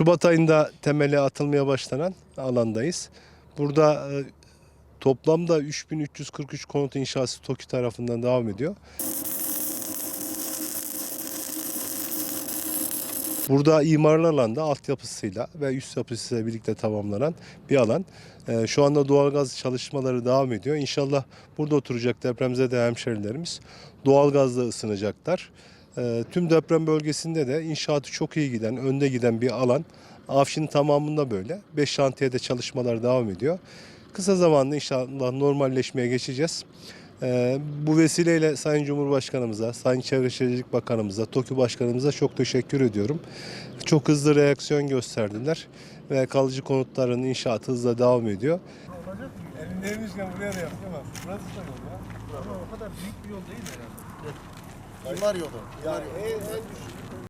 Şubat ayında temeli atılmaya başlanan alandayız. Burada e, toplamda 3343 konut inşası TOKİ tarafından devam ediyor. Burada imarlı alanda altyapısıyla ve üst yapısıyla birlikte tamamlanan bir alan. Ee, şu anda doğalgaz çalışmaları devam ediyor. İnşallah burada oturacak depremzede hemşerilerimiz doğalgazla ısınacaklar. Ee, tüm deprem bölgesinde de inşaatı çok iyi giden, önde giden bir alan. Afşin tamamında böyle. 5 şantiyede çalışmalar devam ediyor. Kısa zamanda inşallah normalleşmeye geçeceğiz. Ee, bu vesileyle Sayın Cumhurbaşkanımıza, Sayın Çevre Şehircilik Bakanımıza, TOKİ Başkanımıza çok teşekkür ediyorum. Çok hızlı reaksiyon gösterdiler ve kalıcı konutların inşaatı hızla devam ediyor. Elindeymişken buraya da yapamaz. Burası da yol ya. Ama o kadar büyük bir yol değil herhalde. Yıllar yolu. Yani en, en düşük